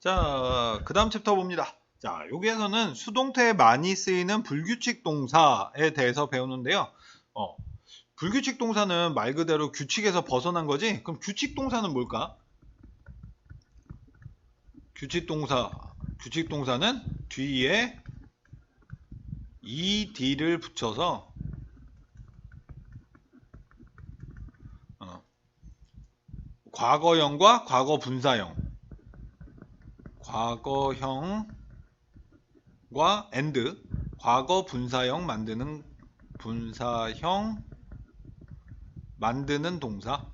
자, 그 다음 챕터 봅니다. 자, 여기에서는 수동태에 많이 쓰이는 불규칙 동사에 대해서 배우는데요. 어, 불규칙 동사는 말 그대로 규칙에서 벗어난 거지? 그럼 규칙 동사는 뭘까? 규칙 동사, 규칙 동사는 뒤에 ed를 붙여서 어, 과거형과 과거 분사형 과거형과 and 과거 분사형 만드는 분사형 만드는 동사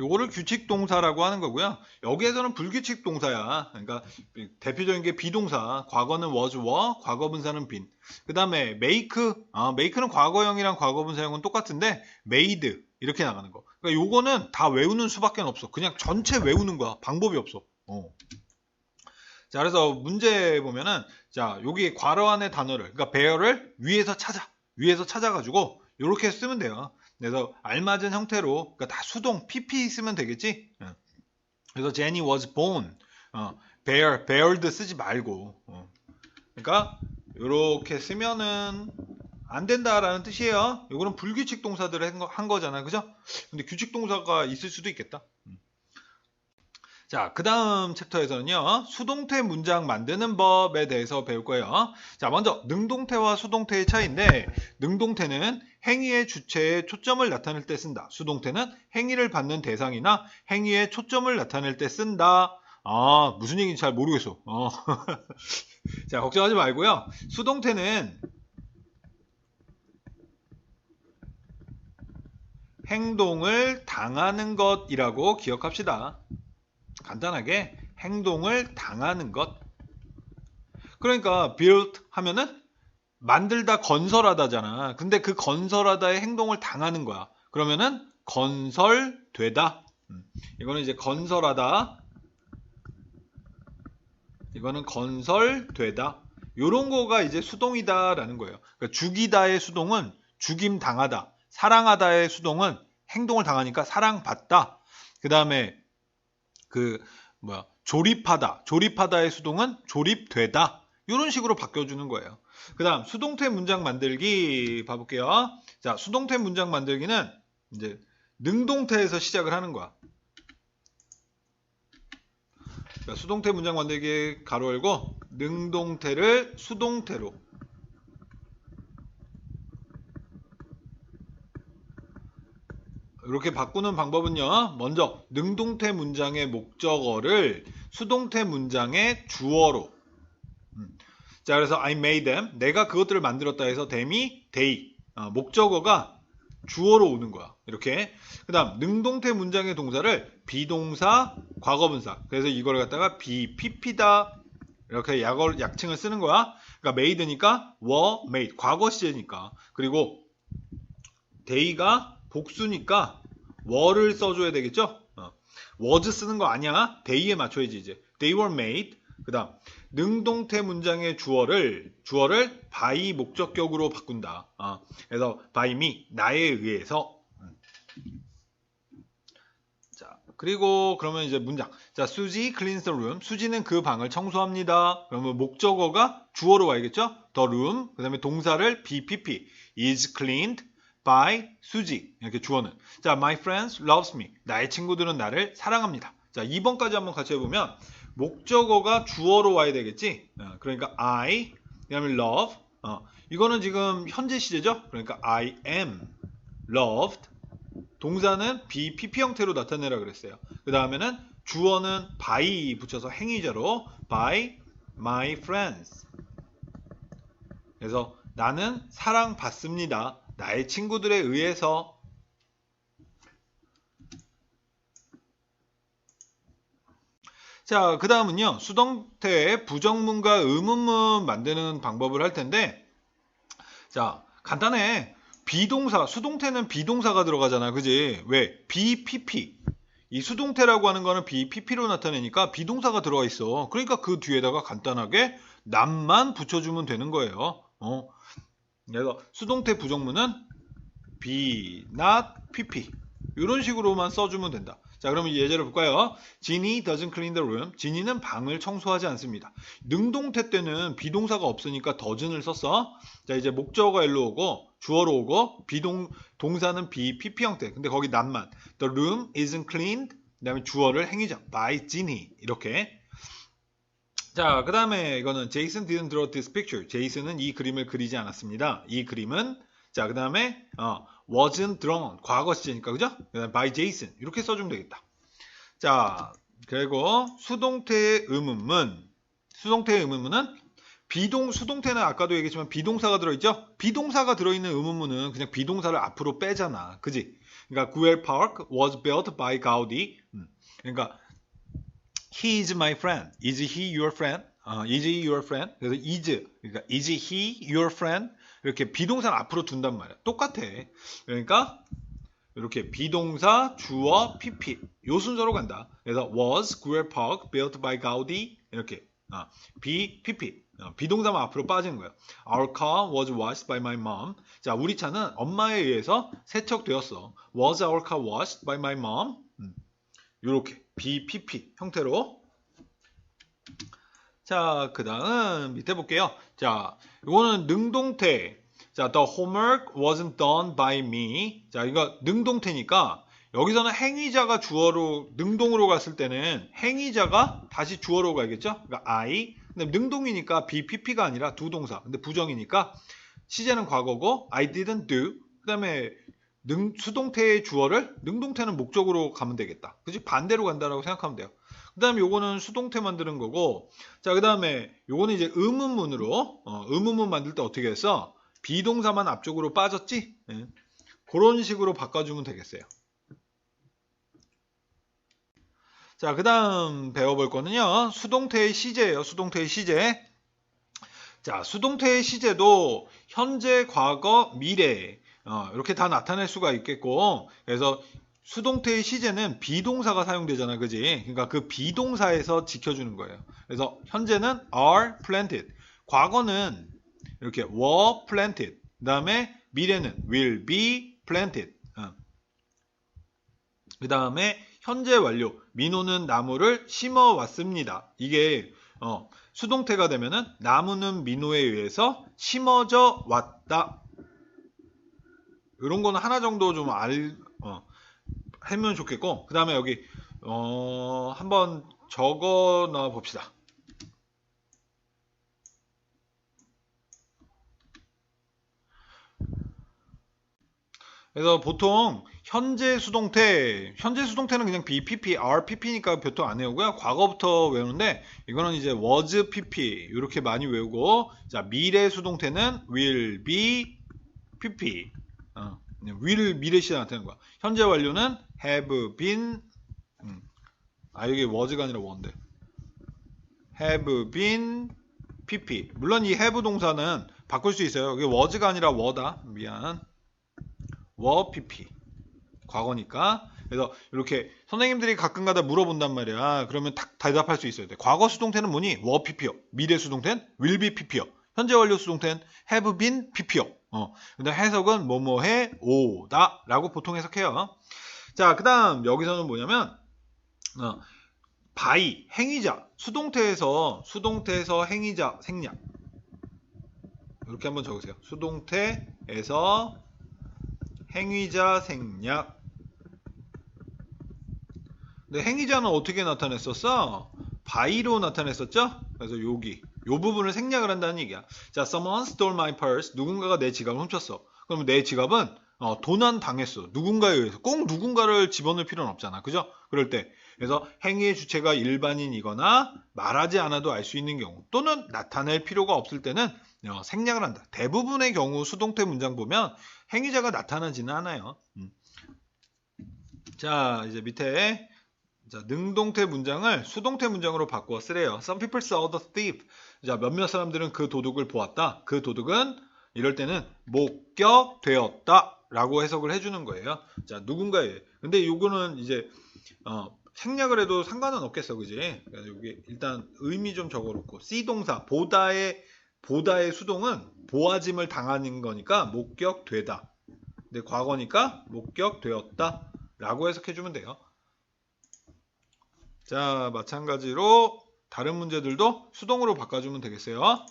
요거를 규칙 동사라고 하는 거고요. 여기에서는 불규칙 동사야. 그러니까 대표적인 게 비동사. 과거는 was, were, 과거 분사는 been. 그 다음에 make. 아, make는 과거형이랑 과거 분사형은 똑같은데 made 이렇게 나가는 거. 그러니까 요거는 다 외우는 수밖에 없어. 그냥 전체 외우는 거야. 방법이 없어. 어. 자, 그래서 문제 보면은 자, 여기 괄호 안의 단어를 그러니까 bear를 위에서 찾아. 위에서 찾아 가지고 이렇게 쓰면 돼요. 그래서 알맞은 형태로 그러니까 다 수동 pp 쓰면 되겠지. 어. 그래서 Jenny was born. 어, bear, beared 쓰지 말고. 어. 그러니까 이렇게 쓰면은 안 된다라는 뜻이에요. 이거는 불규칙 동사들을 한, 거, 한 거잖아요. 그죠? 근데 규칙 동사가 있을 수도 있겠다. 음. 자, 그 다음 챕터에서는요, 수동태 문장 만드는 법에 대해서 배울 거예요. 자, 먼저, 능동태와 수동태의 차이인데, 능동태는 행위의 주체에 초점을 나타낼 때 쓴다. 수동태는 행위를 받는 대상이나 행위의 초점을 나타낼 때 쓴다. 아, 무슨 얘기인지 잘 모르겠어. 어. 자, 걱정하지 말고요. 수동태는 행동을 당하는 것이라고 기억합시다. 간단하게 행동을 당하는 것. 그러니까 build 하면은 만들다 건설하다잖아. 근데 그 건설하다의 행동을 당하는 거야. 그러면은 건설되다. 음. 이거는 이제 건설하다. 이거는 건설되다. 요런 거가 이제 수동이다라는 거예요. 그러니까 죽이다의 수동은 죽임 당하다. 사랑하다의 수동은 행동을 당하니까 사랑받다. 그 다음에 그 뭐야 조립하다. 조립하다의 수동은 조립되다. 이런 식으로 바뀌어주는 거예요. 그 다음 수동태 문장 만들기 봐볼게요. 자 수동태 문장 만들기는 이제 능동태에서 시작을 하는 거야. 수동태 문장 만들기 가로 열고 능동태를 수동태로 이렇게 바꾸는 방법은요. 먼저 능동태 문장의 목적어를 수동태 문장의 주어로 음. 자 그래서 I made them 내가 그것들을 만들었다 해서 them이 they 어, 목적어가 주어로 오는 거야. 이렇게 그 다음 능동태 문장의 동사를 비동사 과거분사 그래서 이걸 갖다가 BPP다 이렇게 약어, 약칭을 쓰는 거야. 그러니까 made니까 were made 과거 시제니까 그리고 day가 복수니까 were를 써줘야 되겠죠? 어. was 쓰는 거 아니야. day에 맞춰야지 이제. they were made. 그 다음 능동태 문장의 주어를 주어를 by 목적격으로 바꾼다. 어. 그래서 by me 나에 의해서. 음. 자 그리고 그러면 이제 문장. 자 수지 cleans the room. 수지는 그 방을 청소합니다. 그러면 목적어가 주어로 와야겠죠? the room. 그 다음에 동사를 bpp is cleaned. By 수지. 이렇게 주어는. 자 my friends loves me. 나의 친구들은 나를 사랑합니다. 자 2번까지 한번 같이 해보면 목적어가 주어로 와야 되겠지? 어, 그러니까 I 그 다음에 love. 어, 이거는 지금 현재 시제죠? 그러니까 I am loved. 동사는 be pp 형태로 나타내라 그랬어요. 그 다음에는 주어는 by 붙여서 행위자로 by my friends. 그래서 나는 사랑받습니다 나의 친구들에 의해서 자, 그 다음은요. 수동태의 부정문과 의문문 만드는 방법을 할 텐데 자, 간단해. 비동사, 수동태는 비동사가 들어가잖아. 그지? 왜? BPP. 이 수동태라고 하는 거는 BPP로 나타내니까 비동사가 들어가 있어. 그러니까 그 뒤에다가 간단하게 남만 붙여주면 되는 거예요. 어. 그래서 수동태 부정문은 be, not, pp 이런 식으로만 써주면 된다. 자, 그러면 예제를 볼까요? Ginny doesn't clean the room. 지니는 방을 청소하지 않습니다. 능동태 때는 비동사가 없으니까 doesn'을 썼어. 자, 이제 목적어가 일로 오고 주어로 오고 비동 동사는 be pp 형태. 근데 거기 난만. The room isn't cleaned. 그다음에 주어를 행위자 by Ginny 이렇게. 자, 그 다음에 이거는 Jason didn't draw this picture. 제이슨은 이 그림을 그리지 않았습니다. 이 그림은 자, 그 다음에 어, wasn't drawn. 과거 시제니까 그죠? by Jason 이렇게 써주면 되겠다. 자, 그리고 수동태의 의문문. 수동태의 의문문은 비동 수동태는 아까도 얘기했지만 비동사가 들어있죠? 비동사가 들어있는 의문문은 그냥 비동사를 앞으로 빼잖아. 그지? 그러니까 구엘 Park was built by Gaudi. 음, 그러니까 he is my friend. Is he your friend? 어, is he your friend? 그래서 is 그러니까 is he your friend? 이렇게 비동사를 앞으로 둔단 말이야. 똑같아. 그러니까 이렇게 비동사, 주어, pp 요 순서로 간다. 그래서 was Guel Park built by Gaudi 이렇게 어, be pp 어, 비동사만 앞으로 빠지는 거예요. Our car was washed by my mom. 자, 우리 차는 엄마에 의해서 세척되었어. Was our car washed by my mom? 음, 이렇게 be pp 형태로 자, 그 다음 밑에 볼게요. 자, 이거는 능동태. 자, the homework wasn't done by me. 자, 이거 능동태니까 여기서는 행위자가 주어로 능동으로 갔을 때는 행위자가 다시 주어로 가겠죠? 그러니까 I. 근데 능동이니까 be, pp가 아니라 두 동사. 근데 부정이니까 시제는 과거고 I didn't do. 그 다음에 능 수동태의 주어를 능동태는 목적으로 가면 되겠다. 그지? 반대로 간다라고 생각하면 돼요. 그 다음에 요거는 수동태 만드는 거고 자 그 다음에 요거는 이제 의문문으로 어, 의문문 만들 때 어떻게 했어? 비동사만 앞쪽으로 빠졌지? 예. 그런 식으로 바꿔주면 되겠어요. 자, 그 다음 배워볼 거는요. 수동태의 시제예요. 수동태의 시제. 자, 수동태의 시제도 현재, 과거, 미래 어, 이렇게 다 나타낼 수가 있겠고 그래서 수동태의 시제는 비동사가 사용되잖아, 그지? 그러니까 그 비동사에서 지켜주는 거예요. 그래서 현재는 are planted, 과거는 이렇게 were planted, 그 다음에 미래는 will be planted. 어. 그 다음에 현재 완료, 민호는 나무를 심어 왔습니다. 이게 어, 수동태가 되면은 나무는 민호에 의해서 심어져 왔다. 이런 거는 하나 정도 좀 알, 어, 하면 좋겠고 그 다음에 여기 어, 한번 적어 넣어 봅시다. 그래서 보통 현재 수동태, 현재 수동태는 그냥 BPP, RPP니까 보통 안 외우고요. 과거부터 외우는데 이거는 이제 was PP 이렇게 많이 외우고 자 미래 수동태는 will be PP 어, will 미래 시제 나타내는 거야. 현재 완료는 have been 음. 아 여기 was가 아니라 원데. have been pp. 물론 이 have 동사는 바꿀 수 있어요. 여기 was가 아니라 were다. 미안. were pp. 과거니까. 그래서 이렇게 선생님들이 가끔가다 물어본단 말이야. 그러면 딱 대답할 수 있어야 돼. 과거 수동태는 뭐니? were pp요. 미래 수동태는 will be pp요 현재 완료 수동태는 have been pp요 어. 근데 해석은 뭐뭐해 오다 라고 보통 해석해요 자, 그 다음 여기서는 뭐냐면 어, 바이, 행위자, 수동태에서 수동태에서 행위자 생략 이렇게 한번 적으세요. 수동태에서 행위자 생략 근데 행위자는 어떻게 나타냈었어? 바이로 나타냈었죠? 그래서 여기 요 부분을 생략을 한다는 얘기야. 자, someone stole my purse. 누군가가 내 지갑을 훔쳤어. 그러면 내 지갑은 어, 도난 당했어. 누군가에 의해서. 꼭 누군가를 집어넣을 필요는 없잖아. 그죠? 그럴 때. 그래서 행위의 주체가 일반인이거나 말하지 않아도 알 수 있는 경우 또는 나타낼 필요가 없을 때는 어, 생략을 한다. 대부분의 경우 수동태 문장 보면 행위자가 나타나지는 않아요. 음. 자, 이제 밑에 자, 능동태 문장을 수동태 문장으로 바꾸어 쓰래요. Some people saw the thief. 자, 몇몇 사람들은 그 도둑을 보았다. 그 도둑은 이럴 때는 목격되었다. 라고 해석을 해주는 거예요. 자, 누군가의. 근데 요거는 이제, 어, 생략을 해도 상관은 없겠어. 그지? 여기 일단 의미 좀 적어 놓고. C 동사, 보다의, 보다의 수동은 보아짐을 당하는 거니까 목격되다. 근데 과거니까 목격되었다. 라고 해석해 주면 돼요. 자, 마찬가지로 다른 문제들도 수동으로 바꿔주면 되겠어요.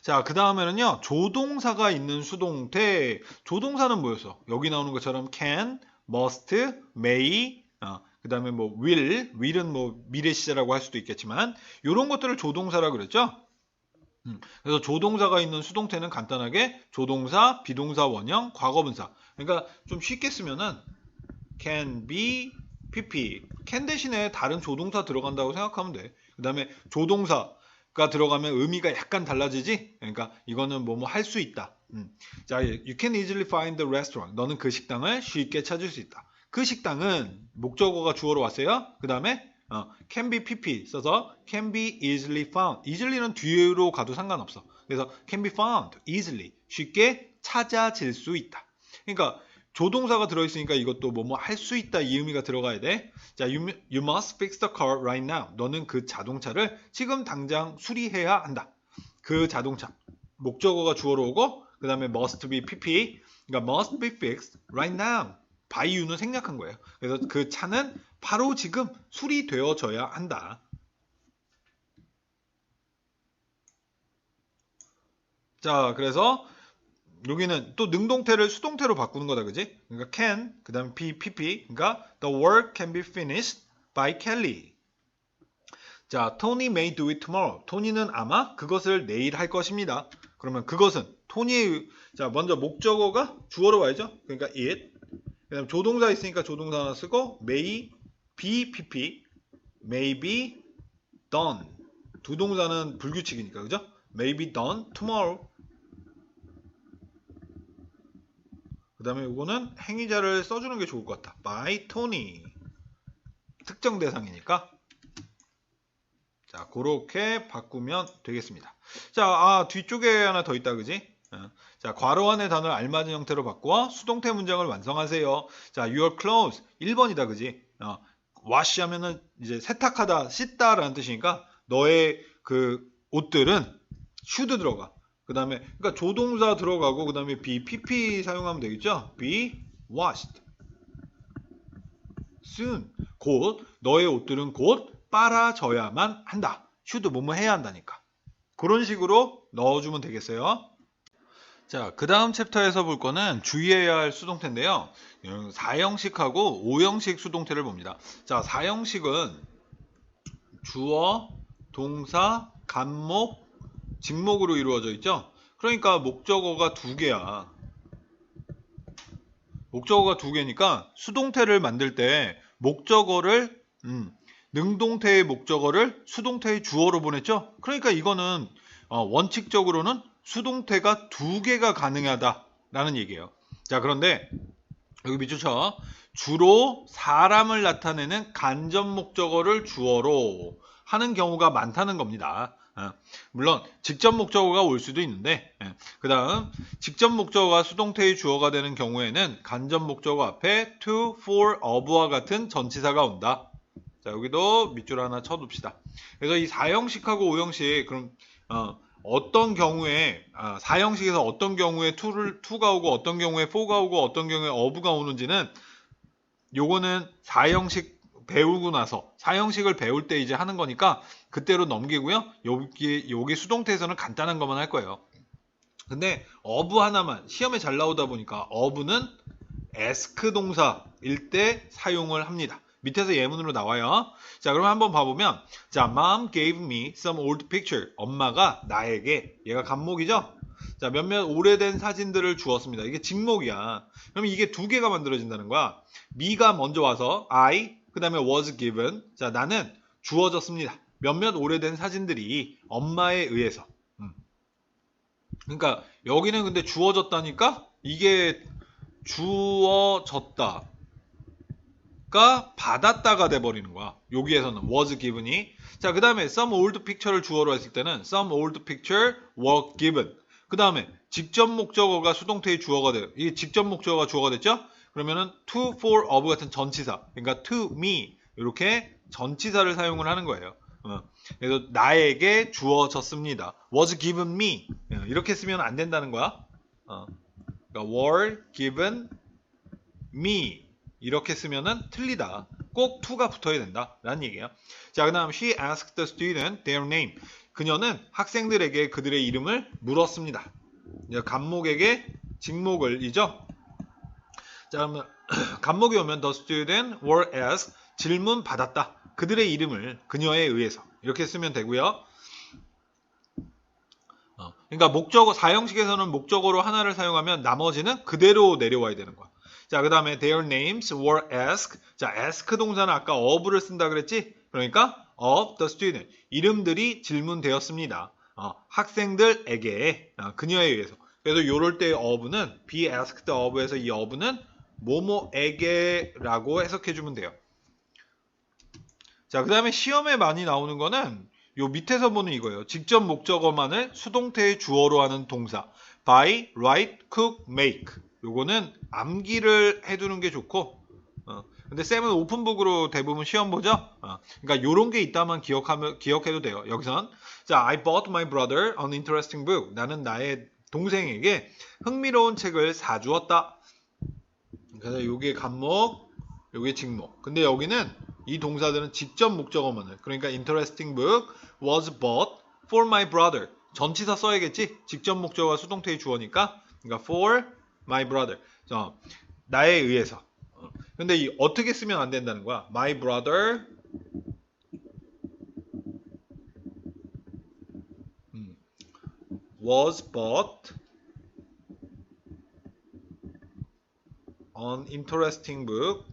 자, 그 다음에는요, 조동사가 있는 수동태. 조동사는 뭐였어? 여기 나오는 것처럼 can, must, may, 어, 그 다음에 뭐 will, will은 뭐 미래 시제라고 할 수도 있겠지만, 이런 것들을 조동사라 그랬죠? 음, 그래서 조동사가 있는 수동태는 간단하게 조동사, 비동사 원형, 과거분사. 그러니까 좀 쉽게 쓰면은 can be, pp. can 대신에 다른 조동사 들어간다고 생각하면 돼. 그 다음에 조동사가 들어가면 의미가 약간 달라지지? 그러니까 이거는 뭐뭐 할 수 있다. 음. 자, you can easily find the restaurant. 너는 그 식당을 쉽게 찾을 수 있다. 그 식당은 목적어가 주어로 왔어요. 그 다음에 어, can be pp 써서 can be easily found. easily는 뒤로 가도 상관없어. 그래서 can be found easily 쉽게 찾아질 수 있다. 그러니까 조동사가 들어있으니까 이것도 뭐뭐 할 수 있다 이 의미가 들어가야 돼. 자, you, you must fix the car right now. 너는 그 자동차를 지금 당장 수리해야 한다. 그 자동차 목적어가 주어로 오고 그 다음에 must be pp 그러니까 must be fixed right now. by you는 생략한 거예요. 그래서 그 차는 바로 지금 수리되어져야 한다. 자, 그래서 여기는 또 능동태를 수동태로 바꾸는 거다, 그지? 그러니까 can, 그 다음에 be, pp. 그러니까 the work can be finished by Kelly. 자, Tony may do it tomorrow. 토니는 아마 그것을 내일 할 것입니다. 그러면 그것은 토니의 자 먼저 목적어가 주어로 와야죠. 그러니까 it. 그 다음 조동사 있으니까 조동사 하나 쓰고 may be pp, may be done. 두 동사는 불규칙이니까 그죠? may be done tomorrow. 그 다음에 이거는 행위자를 써주는 게 좋을 것 같다. by Tony. 특정 대상이니까. 자, 그렇게 바꾸면 되겠습니다. 자, 아, 뒤쪽에 하나 더 있다, 그지? 어. 자, 괄호 안의 단어를 알맞은 형태로 바꾸어 수동태 문장을 완성하세요. 자, your clothes 1번이다, 그지? 어, wash 하면은 이제 세탁하다, 씻다라는 뜻이니까 너의 그 옷들은 should 들어가. 그 다음에, 그러니까 조동사 들어가고, 그 다음에 be, pp 사용하면 되겠죠? be washed. soon. 곧, 너의 옷들은 곧 빨아져야만 한다. should 뭐뭐 해야 한다니까. 그런 식으로 넣어주면 되겠어요. 자, 그 다음 챕터에서 볼 거는 주의해야 할 수동태인데요. 4형식하고 5형식 수동태를 봅니다. 자, 4형식은 주어, 동사, 간목, 직목으로 이루어져 있죠. 그러니까 목적어가 두 개야. 목적어가 두 개니까 수동태를 만들 때 목적어를 음, 능동태의 목적어를 수동태의 주어로 보냈죠. 그러니까 이거는 어, 원칙적으로는 수동태가 두 개가 가능하다라는 얘기예요. 자 그런데 여기 밑줄 쳐 주로 사람을 나타내는 간접 목적어를 주어로 하는 경우가 많다는 겁니다. 어, 물론 직접 목적어가 올 수도 있는데 예, 그 다음 직접 목적어가 수동태의 주어가 되는 경우에는 간접 목적어 앞에 to, for, of와 같은 전치사가 온다. 자 여기도 밑줄 하나 쳐둡시다. 그래서 이 4형식하고 5형식 그럼 어, 떤 경우에 아, 4형식에서 어떤 경우에 to를, to가 오고 어떤 경우에 for가 오고 어떤 경우에 of가 오는지는 요거는 4형식 배우고 나서 4형식을 배울 때 이제 하는 거니까 그때로 넘기고요. 여기 여기 수동태에서는 간단한 것만 할 거예요. 근데 of 하나만 시험에 잘 나오다 보니까 of는 ask 동사일 때 사용을 합니다. 밑에서 예문으로 나와요. 자, 그럼 한번 봐보면, 자, mom gave me some old picture. 엄마가 나에게, 얘가 간목이죠? 자, 몇몇 오래된 사진들을 주었습니다. 이게 직목이야. 그럼 이게 두 개가 만들어진다는 거야. me가 먼저 와서 I, 그 다음에 was given. 자, 나는 주어졌습니다. 몇몇 오래된 사진들이 엄마에 의해서. 음. 그러니까 여기는 근데 주어졌다니까 이게 주어졌다. 가 받았다가 돼버리는 거야. 여기에서는 was given이. 자, 그 다음에 some old picture를 주어로 했을 때는 some old picture were given. 그 다음에 직접 목적어가 수동태의 주어가 돼요. 이게 직접 목적어가 주어가 됐죠? 그러면은 to, for, of 같은 전치사. 그러니까 to, me. 이렇게 전치사를 사용을 하는 거예요. 어. 그래서 나에게 주어졌습니다. was given me. 어, 이렇게 쓰면 안 된다는 거야. 어. 그러니까 were given me. 이렇게 쓰면은 틀리다. 꼭 to가 붙어야 된다. 라는 얘기예요. 자, 그 다음 she asked the student their name. 그녀는 학생들에게 그들의 이름을 물었습니다. 간목에게 직목을 이죠. 자, 그러면 간목이 오면 the student were asked 질문 받았다. 그들의 이름을 그녀에 의해서 이렇게 쓰면 되고요. 어, 그러니까 목적어 사형식에서는 목적어로 하나를 사용하면 나머지는 그대로 내려와야 되는 거야. 자, 그 다음에 their names were asked. 자, ask 동사는 아까 of를 쓴다 그랬지? 그러니까 of the student. 이름들이 질문되었습니다. 어, 학생들에게 어, 그녀에 의해서. 그래서 요럴 때 of는 be asked of에서 이 of는 뭐뭐에게라고 해석해 주면 돼요. 자, 그 다음에 시험에 많이 나오는 거는 요 밑에서 보는 이거예요. 직접 목적어만을 수동태의 주어로 하는 동사. buy, write, cook, make. 요거는 암기를 해두는 게 좋고, 어, 근데 쌤은 오픈북으로 대부분 시험 보죠? 어, 그러니까 요런 게 있다만 기억하면, 기억해도 돼요. 여기선. 자, I bought my brother an interesting book. 나는 나의 동생에게 흥미로운 책을 사주었다. 그래서 요게 간목, 요게 직목. 근데 여기는 이 동사들은 직접 목적어만을 그러니까 interesting book was bought for my brother. 전치사 써야겠지? 직접 목적어가 수동태의 주어니까. 그러니까 for my brother. 자, 나에 의해서. 근데 이 어떻게 쓰면 안 된다는 거야? my brother. 음, was bought an interesting book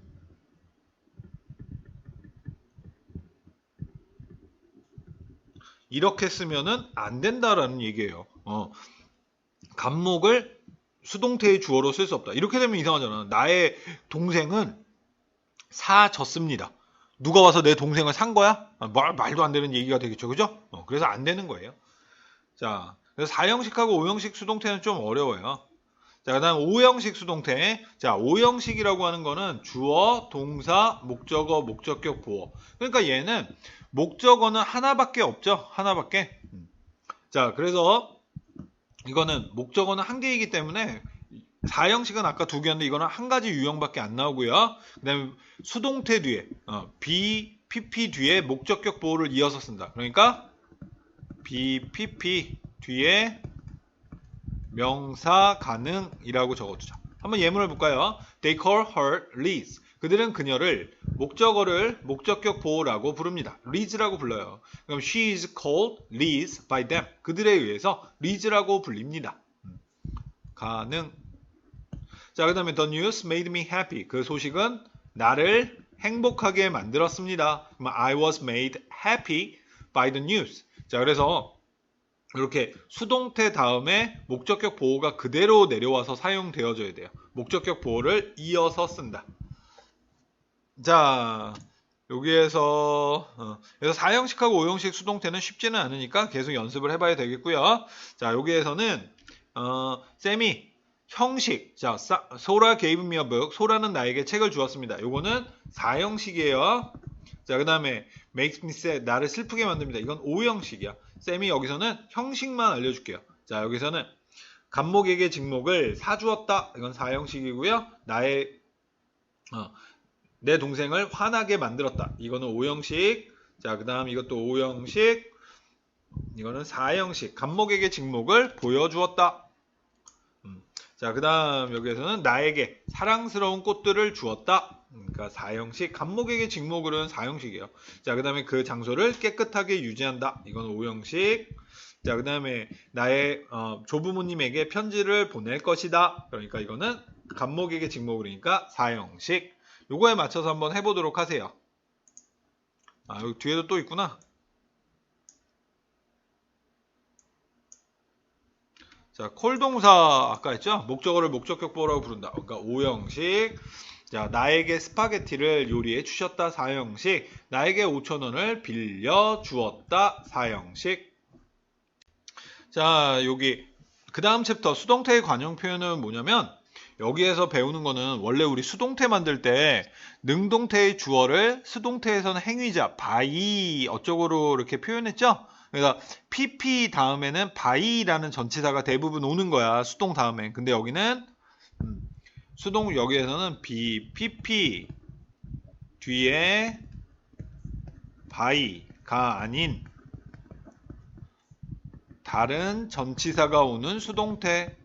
이렇게 쓰면은 안 된다라는 얘기예요. 어, 간목을 수동태의 주어로 쓸 수 없다. 이렇게 되면 이상하잖아. 나의 동생은 사졌습니다. 누가 와서 내 동생을 산 거야? 아, 말, 말도 안 되는 얘기가 되겠죠. 그죠? 어, 그래서 안 되는 거예요. 자, 그래서 4형식하고 5형식 수동태는 좀 어려워요. 자, 그 다음 5형식 수동태. 자, 5형식이라고 하는 거는 주어, 동사, 목적어, 목적격, 보어. 그러니까 얘는 목적어는 하나밖에 없죠. 하나밖에. 자, 그래서 이거는 목적어는 한 개이기 때문에 4형식은 아까 두 개였는데 이거는 한 가지 유형밖에 안 나오고요. 그 다음에 수동태 뒤에 어, B, PP 뒤에 목적격 보호를 이어서 쓴다. 그러니까 B, PP 뒤에 명사 가능이라고 적어두자. 한번 예문을 볼까요? They call her Liz. 그들은 그녀를 목적어를 목적격 보호라고 부릅니다. Liz라고 불러요. 그럼 she is called Liz by them. 그들에 의해서 Liz라고 불립니다. 가능. 자, 그 다음에 the news made me happy. 그 소식은 나를 행복하게 만들었습니다. I was made happy by the news. 자, 그래서 이렇게 수동태 다음에 목적격 보호가 그대로 내려와서 사용되어져야 돼요. 목적격 보호를 이어서 쓴다. 자, 여기에서 어, 그래서 4형식하고 5형식 수동태는 쉽지는 않으니까 계속 연습을 해봐야 되겠고요. 자, 여기에서는 어, 쌤이 형식, 자, 소라 gave me a book. 소라는 나에게 책을 주었습니다. 요거는 4형식이에요. 자, 그 다음에 makes me sad. 나를 슬프게 만듭니다. 이건 5형식이야. 쌤이 여기서는 형식만 알려줄게요. 자, 여기서는 간목에게 직목을 사주었다. 이건 4형식이고요. 나의 어, 내 동생을 화나게 만들었다. 이거는 5형식. 자, 그 다음 이것도 5형식. 이거는 4형식. 간목에게 직목을 보여주었다. 음. 자, 그 다음 여기에서는 나에게 사랑스러운 꽃들을 주었다. 그러니까 4형식. 간목에게 직목으로는 4형식이에요. 자, 그 다음에 그 장소를 깨끗하게 유지한다. 이건 5형식. 자, 그 다음에 나의 어, 조부모님에게 편지를 보낼 것이다. 그러니까 이거는 간목에게 직목으로니까 4형식. 요거에 맞춰서 한번 해 보도록 하세요. 아, 여기 뒤에도 또 있구나. 자, 콜 동사 아까 했죠? 목적어를 목적격 보라고 부른다. 그러니까 5형식. 자, 나에게 스파게티를 요리해 주셨다. 4형식. 나에게 5천원을 빌려 주었다. 4형식. 자, 여기 그 다음 챕터 수동태의 관용 표현은 뭐냐면 여기에서 배우는 거는 원래 우리 수동태 만들 때 능동태의 주어를 수동태에서는 행위자 바이 어쩌고로 이렇게 표현했죠? 그러니까 pp 다음에는 바이라는 전치사가 대부분 오는 거야 수동 다음에. 근데 여기는 음, 수동 여기에서는 be, pp 뒤에 by가 아닌 다른 전치사가 오는 수동태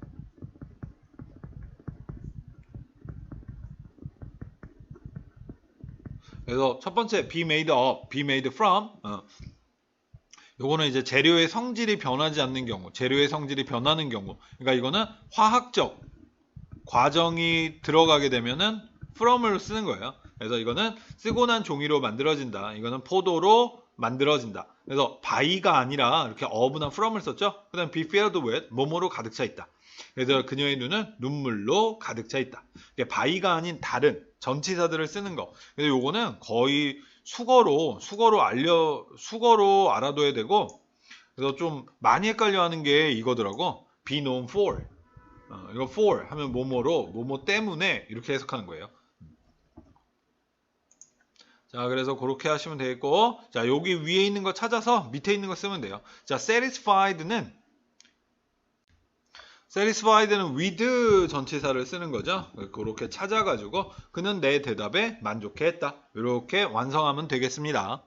그래서 첫 번째 be made of, be made from 어. 요거는 이제 재료의 성질이 변하지 않는 경우, 재료의 성질이 변하는 경우. 그러니까 이거는 화학적 과정이 들어가게 되면은 from을 쓰는 거예요. 그래서 이거는 쓰고 난 종이로 만들어진다. 이거는 포도로 만들어진다. 그래서 by가 아니라 이렇게 of나 from을 썼죠. 그 다음 be filled with 뭐뭐로 가득 차 있다. 그래서 그녀의 눈은 눈물로 가득 차 있다. by가 아닌 다른 전치사들을 쓰는 거. 그래서 요거는 거의 수거로 수거로 알려 수거로 알아둬야 되고 그래서 좀 많이 헷갈려 하는 게 이거더라고. be known for. 어, 이거 for 하면 뭐뭐로 뭐뭐 때문에 이렇게 해석하는 거예요. 자, 그래서 그렇게 하시면 되겠고, 자, 여기 위에 있는 거 찾아서 밑에 있는 거 쓰면 돼요. 자, satisfied는 satisfied는 with 전치사를 쓰는 거죠. 그렇게 찾아가지고 그는 내 대답에 만족해 했다. 이렇게 완성하면 되겠습니다.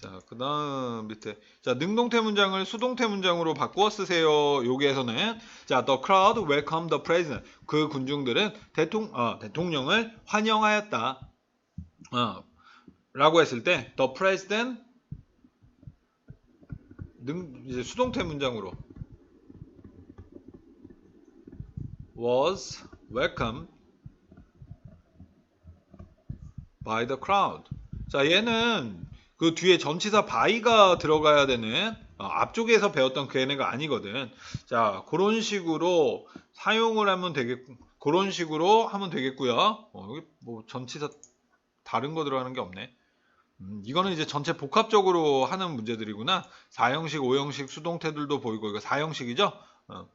자, 그 다음 밑에. 자, 능동태 문장을 수동태 문장으로 바꾸어 쓰세요. 여기에서는. 자, the crowd welcomed the president. 그 군중들은 대통, 어, 대통령을 환영하였다. 어, 라고 했을 때, the president, 능, 이제 수동태 문장으로. was welcomed by the crowd. 자, 얘는 그 뒤에 전치사 by가 들어가야 되는 어, 앞쪽에서 배웠던 그 얘네가 아니거든. 자, 그런 식으로 사용을 하면 되겠, 그런 식으로 하면 되겠고요. 어, 여기 뭐 전치사 다른 거 들어가는 게 없네. 음, 이거는 이제 전체 복합적으로 하는 문제들이구나. 4형식, 5형식 수동태들도 보이고, 이거 4형식이죠? 어.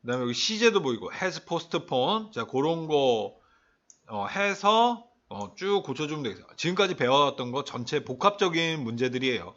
그 다음에 여기 시제도 보이고, has postpone. 자, 그런 거, 어, 해서 어, 쭉 고쳐주면 되겠어요. 지금까지 배워왔던 거 전체 복합적인 문제들이에요.